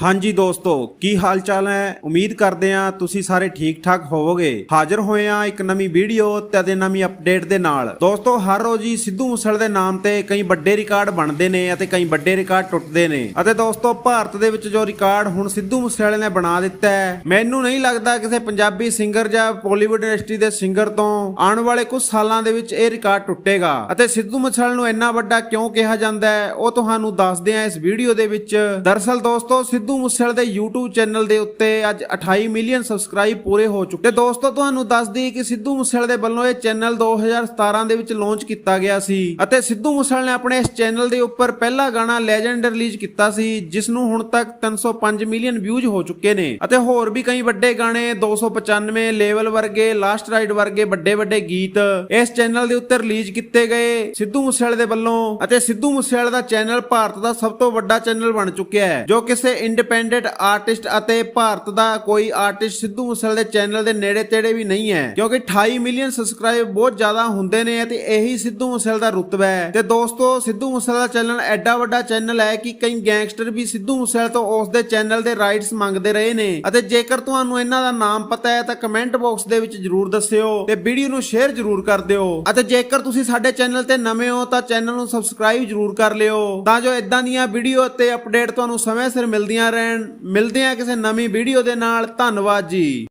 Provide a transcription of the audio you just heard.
ਹਾਂਜੀ ਦੋਸਤੋ, ਕੀ ਹਾਲ ਚਾਲ ਹੈ? ਉਮੀਦ ਕਰਦੇ ਹਾਂ ਤੁਸੀਂ ਸਾਰੇ ਠੀਕ ਠਾਕ ਹੋਵੋਗੇ। ਹਾਜ਼ਰ ਹੋਏ ਹਾਂ ਇੱਕ ਨਵੀਂ ਵੀਡੀਓ ਤੇ ਅਤੇ ਨਵੀਂ ਅਪਡੇਟ ਦੇ ਨਾਲ। ਦੋਸਤੋ, ਹਰ ਰੋਜ਼ ਹੀ ਸਿੱਧੂ ਮੂਸੇਵਾਲੇ ਦੇ ਨਾਮ ਤੇ ਕਈ ਵੱਡੇ ਰਿਕਾਰਡ ਬਣਦੇ ਨੇ ਅਤੇ ਕਈ ਵੱਡੇ ਰਿਕਾਰਡ ਟੁੱਟਦੇ ਨੇ। ਅਤੇ ਦੋਸਤੋ, ਭਾਰਤ ਦੇ ਵਿੱਚ ਜੋ ਰਿਕਾਰਡ ਹੁਣ ਸਿੱਧੂ ਮੂਸੇਵਾਲੇ ਨੇ ਬਣਾ ਦਿੱਤਾ ਹੈ, ਮੈਨੂੰ ਨਹੀਂ ਲੱਗਦਾ ਕਿਸੇ ਪੰਜਾਬੀ ਸਿੰਗਰ ਜਾਂ ਬਾਲੀਵੁੱਡ ਇੰਡਸਟਰੀ ਦੇ ਸਿੰਗਰ ਤੋਂ ਆਉਣ ਵਾਲੇ ਕੁਝ ਸਾਲਾਂ ਦੇ ਵਿੱਚ ਇਹ ਰਿਕਾਰਡ ਟੁੱਟੇਗਾ। ਅਤੇ ਸਿੱਧੂ ਮੂਸੇਵਾਲੇ ਨੂੰ ਇੰਨਾ ਵੱਡਾ ਕਿਉਂ ਕਿਹਾ ਜਾਂਦਾ ਹੈ, ਉਹ ਤੁਹਾਨੂੰ ਦੱਸਦੇ ਆ ਇਸ ਵੀਡੀਓ ਦੇ ਵਿੱਚ। ਦਰਅਸਲ ਦੋਸਤੋ ਸਿੱਧੂ ਮੂਸੇਵਾਲੇ ਦੇ YouTube ਚੈਨਲ ਦੇ ਉੱਤੇ ਅੱਜ 28 ਮਿਲੀਅਨ ਸਬਸਕ੍ਰਾਈਬ ਪੂਰੇ ਹੋ ਚੁੱਕੇ ਦੋਸਤੋ, ਤੁਹਾਨੂੰ ਦੱਸ ਦਈਏ ਕਿ ਸਿੱਧੂ ਮੂਸੇਵਾਲੇ ਦੇ ਵੱਲੋਂ ਇਹ ਚੈਨਲ 2017 ਦੇ ਵਿੱਚ ਲਾਂਚ ਕੀਤਾ ਗਿਆ ਸੀ ਅਤੇ ਸਿੱਧੂ ਮੂਸੇਵਾਲੇ ਨੇ ਆਪਣੇ ਇਸ ਚੈਨਲ ਦੇ ਉੱਪਰ ਪਹਿਲਾ ਗਾਣਾ ਲੈਜੈਂਡ ਰਿਲੀਜ਼ ਕੀਤਾ ਸੀ ਜਿਸ ਨੂੰ ਹੁਣ ਤੱਕ 305 ਮਿਲੀਅਨ ਵਿਊਜ਼ ਹੋ ਚੁੱਕੇ ਨੇ। ਅਤੇ ਹੋਰ ਵੀ ਕਈ ਵੱਡੇ ਗਾਣੇ 295 ਲੈਵਲ ਵਰਗੇ ਲਾਸਟ ਰਾਈਡ ਵਰਗੇ ਵੱਡੇ ਵੱਡੇ ਗੀਤ ਇਸ ਚੈਨਲ ਦੇ ਉੱਤੇ ਰਿਲੀਜ਼ ਕੀਤੇ ਗਏ ਸਿੱਧੂ ਮੂਸੇਵਾਲੇ ਦੇ ਵੱਲੋਂ। ਅਤੇ ਸਿੱਧੂ ਮੂਸੇਵਾਲੇ ਦਾ ਚੈਨਲ ਭਾਰਤ ਦਾ ਸਭ ਤੋਂ ਵੱਡਾ ਚੈਨਲ ਬਣ ਚੁੱਕਿਆ ਹੈ, ਜੋ ਕਿਸੇ ਇੰਡੀਪੈਂਡੈਂਟ ਆਰਟਿਸਟ ਅਤੇ ਭਾਰਤ ਦਾ ਕੋਈ ਆਰਟਿਸਟ ਸਿੱਧੂ ਮੂਸੇਵਾਲੇ ਦੇ ਚੈਨਲ ਦੇ ਨੇੜੇ ਤੇੜੇ ਵੀ ਨਹੀਂ ਹੈ, ਕਿਉਂਕਿ 28 ਮਿਲੀਅਨ ਸਬਸਕ੍ਰਾਈਬ ਬਹੁਤ ਜ਼ਿਆਦਾ ਹੁੰਦੇ ਨੇ ਅਤੇ ਇਹੀ ਸਿੱਧੂ ਮੂਸੇਵਾਲੇ ਦਾ ਰੁਤਬਾ ਹੈ। ਤੇ ਦੋਸਤੋ, ਸਿੱਧੂ ਮੂਸੇਵਾਲੇ ਦਾ ਚੈਨਲ ਐਡਾ ਵੱਡਾ ਚੈਨਲ ਹੈ ਕਿ ਕਈ ਗੈਂਗਸਟਰ ਵੀ ਸਿੱਧੂ ਮੂਸੇਵਾਲੇ ਤੋਂ ਉਸ ਦੇ ਚੈਨਲ ਦੇ ਰਾਈਟਸ ਮੰਗਦੇ ਰਹੇ ਨੇ। ਅਤੇ ਜੇਕਰ ਤੁਹਾਨੂੰ ਇਹਨਾਂ ਦਾ ਨਾਮ ਪਤਾ ਹੈ ਤਾਂ ਕਮੈਂਟ ਬਾਕਸ ਦੇ ਵਿੱਚ ਜਰੂਰ ਦੱਸਿਓ ਤੇ ਵੀਡੀਓ ਨੂੰ ਸ਼ੇਅਰ ਜਰੂਰ ਕਰ ਦਿਓ। ਅਤੇ ਜੇਕਰ ਤੁਸੀਂ ਸਾਡੇ ਚੈਨਲ ਤੇ ਨਵੇਂ ਹੋ ਤਾਂ ਚੈਨਲ ਨੂੰ ਸਬਸਕ੍ਰਾਈਬ ਜਰੂਰ ਕਰ ਲਿਓ। ਤਾਂ ਜੋ ਇਦਾਂ ਦੀਆਂ ਵੀਡੀਓ ਅਤੇ ਅਪਡੇਟ ਤੁਹਾਨੂੰ ਸਮੇਂ ਸਿਰ ਮਿਲਦੀਆਂ ਰਹਿਣ ਮਿਲਦੇ ਹਾਂ ਕਿਸੇ ਨਵੀਂ ਵੀਡੀਓ ਦੇ ਨਾਲ। ਧੰਨਵਾਦ ਜੀ।